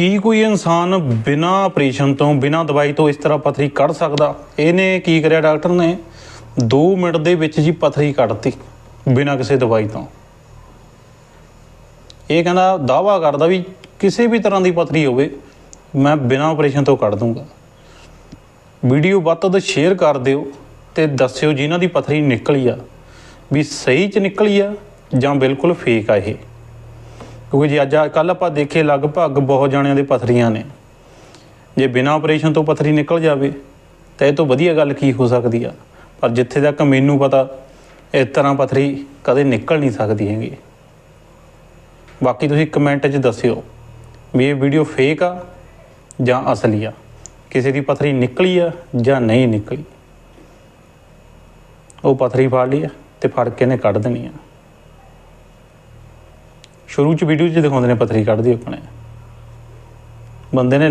ਕੀ ਕੋਈ ਇਨਸਾਨ ਬਿਨਾ ਆਪਰੇਸ਼ਨ ਤੋਂ, ਬਿਨਾ ਦਵਾਈ ਤੋਂ ਇਸ ਤਰ੍ਹਾਂ ਪਥਰੀ ਕੱਢ ਸਕਦਾ? ਇਹਨੇ ਕੀ ਕਰਿਆ ਡਾਕਟਰ ਨੇ? 2 ਮਿੰਟ ਦੇ ਵਿੱਚ ਜੀ ਪਥਰੀ ਕੱਢਤੀ, ਬਿਨਾ ਕਿਸੇ ਦਵਾਈ ਤੋਂ। ਇਹ ਕਹਿੰਦਾ ਦਾਵਾ ਕਰਦਾ ਵੀ ਕਿਸੇ ਵੀ ਤਰ੍ਹਾਂ ਦੀ ਪਥਰੀ ਹੋਵੇ, ਮੈਂ ਬਿਨਾ ਆਪਰੇਸ਼ਨ ਤੋਂ ਕੱਢ ਦੂੰਗਾ। ਵੀਡੀਓ ਵੱਧ ਤੋਂ ਵੱਧ ਸ਼ੇਅਰ ਕਰ ਦਿਓ ਤੇ ਦੱਸਿਓ ਜਿਨ੍ਹਾਂ ਦੀ ਪਥਰੀ ਨਿਕਲੀ ਆ, ਵੀ ਸਹੀ ਚ ਨਿਕਲੀ ਆ ਜਾਂ ਬਿਲਕੁਲ ਫੇਕ ਆ ਇਹ। ਕਿਉਂਕਿ ਜੇ ਅੱਜ ਕੱਲ ਆਪਾਂ ਦੇਖੇ ਲਗਭਗ ਬਹੁਤ ਜਾਣਿਆਂ ਦੇ ਪਥਰੀਆਂ ਨੇ। ਜੇ ਬਿਨਾ ਆਪਰੇਸ਼ਨ ਤੋਂ ਪਥਰੀ ਨਿਕਲ ਜਾਵੇ, ਤਾਂ ਇਹ ਤੋਂ ਵਧੀਆ ਗੱਲ ਕੀ ਹੋ ਸਕਦੀ ਆ? ਪਰ ਜਿੱਥੇ ਤੱਕ ਮੈਨੂੰ ਪਤਾ, ਇਸ ਤਰ੍ਹਾਂ ਪਥਰੀ ਕਦੇ ਨਿਕਲ ਨਹੀਂ ਸਕਦੀ ਹੈਗੀ। ਬਾਕੀ ਤੁਸੀਂ ਕਮੈਂਟ 'ਚ ਦੱਸਿਓ ਵੀ ਇਹ ਵੀਡੀਓ ਫੇਕ ਆ ਜਾਂ ਅਸਲੀ ਆ? ਕਿਸੇ ਦੀ ਪਥਰੀ ਨਿਕਲੀ ਆ ਜਾਂ ਨਹੀਂ ਨਿਕਲੀ? ਉਹ ਪਥਰੀ ਫੜ ਲਈ ਆ ਤੇ ਫੜ ਕੇ ਨੇ ਕੱਢ ਦੇਣੀ ਆ। ਸ਼ੁਰੂ ਚ ਵੀਡੀਓ 'ਚ ਦਿਖਾਉਂਦੇ ਨੇ ਪੱਥਰੀ ਕੱਢਦੀ ਆਪਣੇ। ਬੰਦੇ ਨੇ